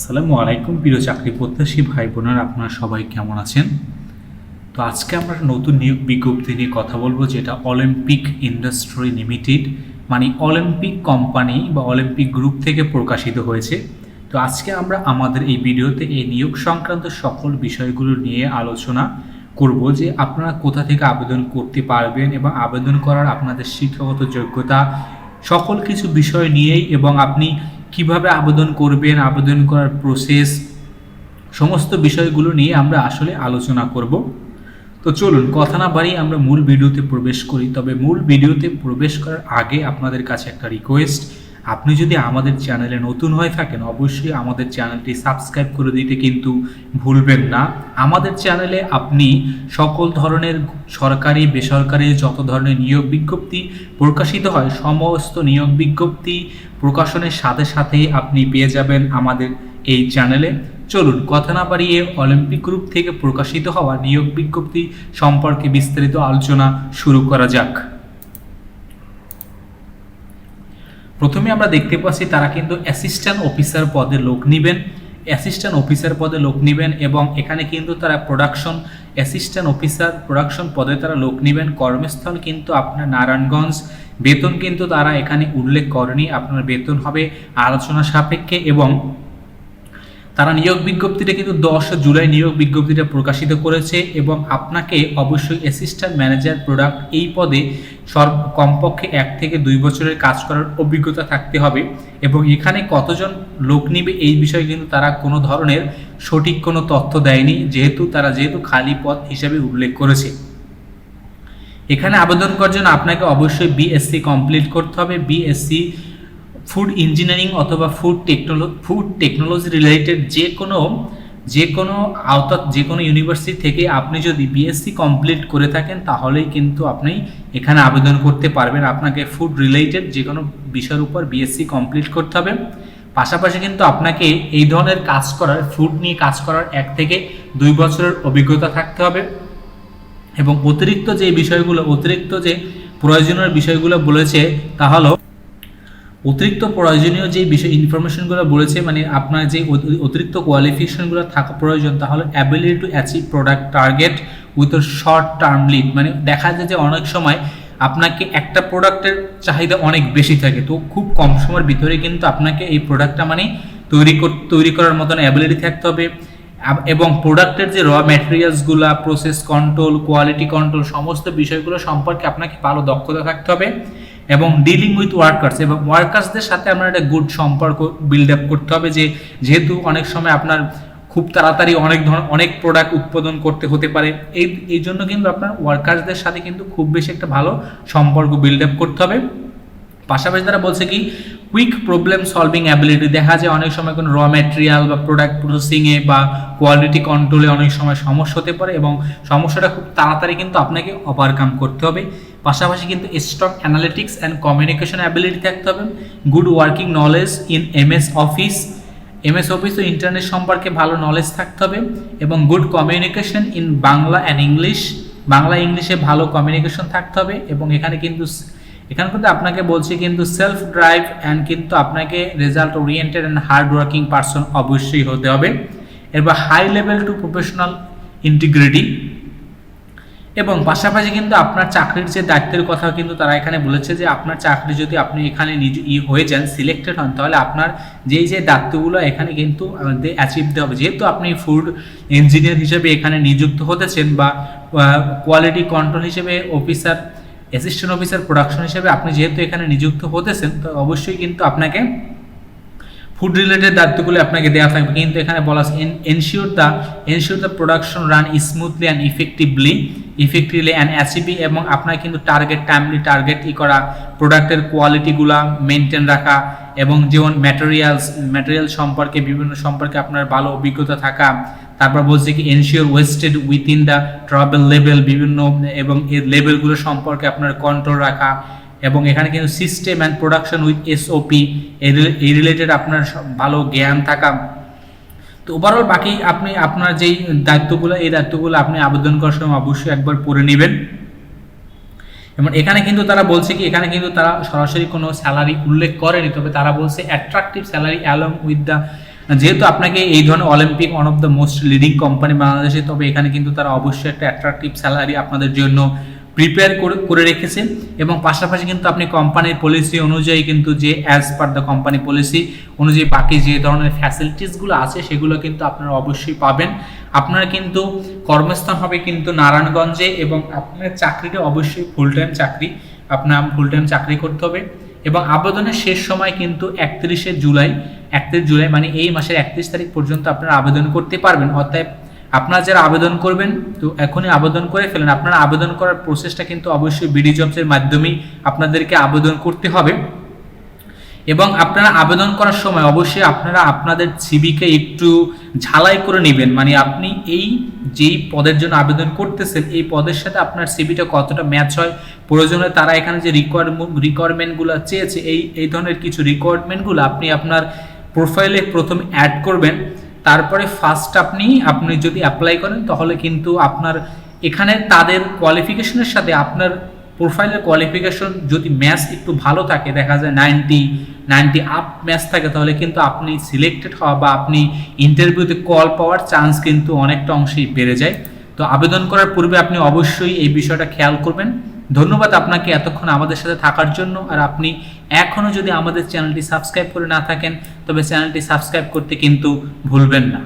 আসসালামু আলাইকুম প্রিয় চাকরি প্রত্যাশী ভাই বোনেরা, আপনারা সবাই কেমন আছেন? তো আজকে আমরা নতুন নিয়োগ বিজ্ঞপ্তি নিয়ে কথা বলব, যেটা অলিম্পিক ইন্ডাস্ট্রি লিমিটেড মানে অলিম্পিক কোম্পানি বা অলিম্পিক গ্রুপ থেকে প্রকাশিত হয়েছে। তো আজকে আমরা আমাদের এই ভিডিওতে এই নিয়োগ সংক্রান্ত সকল বিষয়গুলো নিয়ে আলোচনা করব, যে আপনারা কোথা থেকে আবেদন করতে পারবেন এবং আবেদন করার আপনাদের শিক্ষাগত যোগ্যতা, সকল কিছু বিষয় নিয়েই এবং আপনি কীভাবে আবেদন করবেন, আবেদন করার প্রসেস সমস্ত বিষয়গুলো নিয়ে আমরা আসলে আলোচনা করব। তো চলুন, কথা না বাড়ি আমরা মূল ভিডিওতে প্রবেশ করি। তবে মূল ভিডিওতে প্রবেশ করার আগে আপনাদের কাছে একটা রিকোয়েস্ট আপনি যদি আমাদের চ্যানেলে নতুন হয়ে থাকেন, অবশ্যই আমাদের চ্যানেলটি সাবস্ক্রাইব করে দিতে কিন্তু ভুলবেন না। আমাদের চ্যানেলে আপনি সকল ধরনের সরকারি, বেসরকারি যত ধরনের নিয়োগ বিজ্ঞপ্তি প্রকাশিত হয়, সমস্ত নিয়োগ বিজ্ঞপ্তি প্রকাশনের সাথে সাথেই আপনি পেয়ে যাবেন আমাদের এই চ্যানেলে। চলুন, কথা না বাড়িয়ে অলিম্পিক গ্রুপ থেকে প্রকাশিত হওয়া নিয়োগ বিজ্ঞপ্তি সম্পর্কে বিস্তারিত আলোচনা শুরু করা যাক। প্রথমে আমরা দেখতে পাচ্ছি তারা কিন্তু অ্যাসিস্ট্যান্ট অফিসার পদে লোক নেবেন অ্যাসিস্ট্যান্ট অফিসার পদে লোক নেবেন এবং এখানে কিন্তু তারা প্রোডাকশন অ্যাসিস্ট্যান্ট অফিসার প্রোডাকশন পদে তারা লোক নেবেন। কর্মস্থল কিন্তু আপনার নারায়ণগঞ্জ। বেতন কিন্তু তারা এখানে উল্লেখ করেনি, আপনার বেতন হবে আলোচনা সাপেক্ষে এবং তারা নিয়োগ বিজ্ঞপ্তিটা কিন্তু দশ জুলাই নিয়োগ বিজ্ঞপ্তিটা প্রকাশিত করেছে এবং আপনাকে অবশ্যই অ্যাসিস্ট্যান্ট ম্যানেজার প্রোডাক্ট এই পদে সর্ব, কমপক্ষে এক থেকে দুই বছরের কাজ করার অভিজ্ঞতা থাকতে হবে এবং এখানে কতজন লোক নিবে এই বিষয়ে কিন্তু তারা কোনো ধরনের সঠিক কোনো তথ্য দেয়নি, যেহেতু তারা যেহেতু খালি পদ হিসাবে উল্লেখ করেছে। এখানে আবেদন করার জন্য আপনাকে অবশ্যই বিএসসি কমপ্লিট করতে হবে। বিএসসি ফুড ইঞ্জিনিয়ারিং অথবা food technology food technology related যে কোনো যে কোনো আওতা যে কোনো ইউনিভার্সিটি থেকে আপনি যদি বিএসসি কমপ্লিট করে থাকেন, তাহলেই কিন্তু আপনি এখানে আবেদন করতে পারবেন। আপনাকে ফুড রিলেটেড যে কোনো বিষয়ের উপর বিএসসি কমপ্লিট করতে হবে। পাশাপাশি কিন্তু আপনাকে এই ধরনের কাজ করার ফুড নিয়ে কাজ করার এক থেকে দুই বছরের অভিজ্ঞতা থাকতে হবে। এবং অতিরিক্ত যে বিষয়গুলো, অতিরিক্ত যে প্রয়োজনীয় বিষয়গুলো বলেছে, তা হলো অতিরিক্ত প্রয়োজনীয় যে বিষয় ইনফরমেশনগুলো বলেছে মানে আপনার যে অতিরিক্ত কোয়ালিফিকেশনগুলো থাকা প্রয়োজন, তাহলে ability to achieve product target with short term lead মানে দেখা যায় যে অনেক সময় আপনাকে একটা প্রোডাক্টের চাহিদা অনেক বেশি থাকে, তো খুব কম সময়ের ভিতরে কিন্তু আপনাকে এই প্রোডাক্টটা মানে তৈরি কর, তৈরি করার মতন অ্যাবিলিটি থাকতে হবে। এবং প্রোডাক্টের যে র ম্যাটেরিয়ালসগুলো প্রসেস কন্ট্রোল কোয়ালিটি কন্ট্রোল সমস্ত বিষয়গুলো সম্পর্কে আপনাকে ভালো দক্ষতা থাকতে হবে। এবং ডিলিং উইথ ওয়ার্কার্স এবং ওয়ার্কার্সদের সাথে আপনার একটা গুড সম্পর্ক বিল্ড আপ করতে হবে যে, যেহেতু অনেক সময় আপনার খুব তাড়াতাড়ি অনেক ধরনের, অনেক প্রোডাক্ট উৎপাদন করতে হতে পারে, এই এই জন্য কিন্তু আপনার ওয়ার্কার্সদের সাথে কিন্তু খুব বেশি একটা ভালো সম্পর্ক বিল্ড আপ করতে হবে। পাশাপাশি তারা বলছে কি কুইক প্রবলেম সলভিং অ্যাবিলিটি দেখা যায় অনেক সময় কোনো র ম্যাটেরিয়াল বা প্রোডাক্ট প্রসেসিংয়ে বা কোয়ালিটি কন্ট্রোলে অনেক সময় সমস্যা হতে পারে এবং সমস্যাটা খুব তাড়াতাড়ি কিন্তু আপনাকে ওভারকাম করতে হবে। পাশাপাশি কিন্তু strong analytics and communication ability থাকতে হবে good working knowledge in MS office MS office O internet সম্পর্কে ভালো নলেজ থাকতে হবে এবং good communication in Bangla and English Bangla ইংলিশে ভালো কমিউনিকেশন থাকতে হবে এবং এখানে কিন্তু এখানে কিন্তু আপনাকে বলছি কিন্তু সেলফ ড্রাইভ অ্যান্ড কিন্তু আপনাকে result oriented and hard working person অবশ্যই হতে হবে। এরপর high level to professional integrity এবং পাশাপাশি কিন্তু আপনার চাকরির যে দায়িত্বের কথা কিন্তু তারা এখানে বলেছে যে আপনার চাকরি যদি আপনি এখানে নিজ ই হয়ে যান সিলেক্টেড হন, তাহলে আপনার যেই যে দায়িত্বগুলো এখানে কিন্তু অ্যাচিভ দিতে হবে। যেহেতু আপনি ফুড ইঞ্জিনিয়ার হিসেবে এখানে নিযুক্ত হতেছেন বা কোয়ালিটি কন্ট্রোল হিসেবে অফিসার অ্যাসিস্ট্যান্ট অফিসার প্রোডাকশন হিসেবে আপনি যেহেতু এখানে নিযুক্ত হতেছেন, তো অবশ্যই কিন্তু আপনাকে ফুড রিলেটেড দায়িত্বগুলো আপনাকে দেওয়া থাকবে। কিন্তু এখানে বলা ensure the ensure the production run smoothly and effectively effectively and achieve এবং আপনার কিন্তু টার্গেট টাইমলি টার্গেট ই করা প্রোডাক্টের কোয়ালিটিগুলা মেনটেন রাখা এবং যেমন ম্যাটেরিয়ালস ম্যাটেরিয়াল সম্পর্কে বিভিন্ন সম্পর্কে আপনার ভালো অভিজ্ঞতা থাকা, তারপর বলছে কি ensure wasted within the travel level বিভিন্ন এবং এর লেভেলগুলো সম্পর্কে আপনার কন্ট্রোল রাখা এবং এখানে কিন্তু system and production with SOP এই রিলেটেড আপনার ভালো জ্ঞান থাকা তো ওভারঅল বাকি আপনি আপনার যেই দায়িত্বগুলো, এই দায়িত্বগুলো আপনি আবেদন করার সময় অবশ্যই একবার পড়ে নেবেন। এবং এখানে কিন্তু তারা বলছে কি, এখানে কিন্তু তারা সরাসরি কোনো স্যালারি উল্লেখ করেনি, তবে তারা বলছে attractive salary along with the যেহেতু আপনাকে এই ধরনের Olympic one of the most leading company বাংলাদেশে, তবে এখানে কিন্তু তারা অবশ্যই একটা অ্যাট্রাকটিভ স্যালারি আপনাদের জন্য প্রিপেয়ার করে রেখেছেন এবং পাশাপাশি কিন্তু আপনি কোম্পানির পলিসি অনুযায়ী কিন্তু যে as per the company policy অনুযায়ী বাকি যে ধরনের ফ্যাসিলিটিসগুলো আছে সেগুলো কিন্তু আপনারা অবশ্যই পাবেন। আপনার কিন্তু কর্মস্থান হবে কিন্তু নারায়ণগঞ্জে এবং আপনার চাকরিটা অবশ্যই ফুল টাইম চাকরি। আপনার ফুল টাইম চাকরি করতে হবে এবং আবেদনের শেষ সময় কিন্তু একত্রিশে জুলাই, একত্রিশ জুলাই মানে এই মাসের একত্রিশ তারিখ পর্যন্ত আপনারা আবেদন করতে পারবেন। অতএব আপনারা যারা আবেদন করবেন, তো এখনই আবেদন করে ফেলেন। আপনারা আবেদন করার প্রসেসটা কিন্তু অবশ্যই বিডি জবসের মাধ্যমেই আপনাদেরকে আবেদন করতে হবে। এবং আপনারা আবেদন করার সময় অবশ্যই আপনারা আপনাদের সিবিকে একটু ঝালাই করে নেবেন। মানে আপনি এই যেই পদের জন্য আবেদন করতেছেন, এই পদের সাথে আপনার সিবিটা কতটা ম্যাচ হয়, প্রয়োজনে তারা এখানে যে রিকোয়ারমেন্ট রিকোয়ারমেন্টগুলো চেয়েছে, এই এই ধরনের কিছু রিকোয়ারমেন্টগুলো আপনি আপনার প্রোফাইলে প্রথম অ্যাড করবেন। তারপরে ফার্স্ট আপনি আপনি যদি অ্যাপ্লাই করেন, তাহলে কিন্তু আপনার এখানে তাদের কোয়ালিফিকেশনের সাথে আপনার প্রোফাইলের কোয়ালিফিকেশন যদি ম্যাচ একটু ভালো থাকে, দেখা যায় নাইনটি নাইনটি আপ ম্যাচ থাকে, তাহলে কিন্তু আপনি সিলেক্টেড হওয়া বা আপনি ইন্টারভিউতে কল পাওয়ার চান্স কিন্তু অনেকটা অংশেই বেড়ে যায়। তো আবেদন করার পূর্বে আপনি অবশ্যই এই বিষয়টা খেয়াল করবেন। ধন্যবাদ আপনাকে এতক্ষণ আমাদের সাথে থাকার জন্য। আর আপনি এখনও যদি আমাদের চ্যানেলটি সাবস্ক্রাইব করে না থাকেন, তবে চ্যানেলটি সাবস্ক্রাইব করতে কিন্তু ভুলবেন না।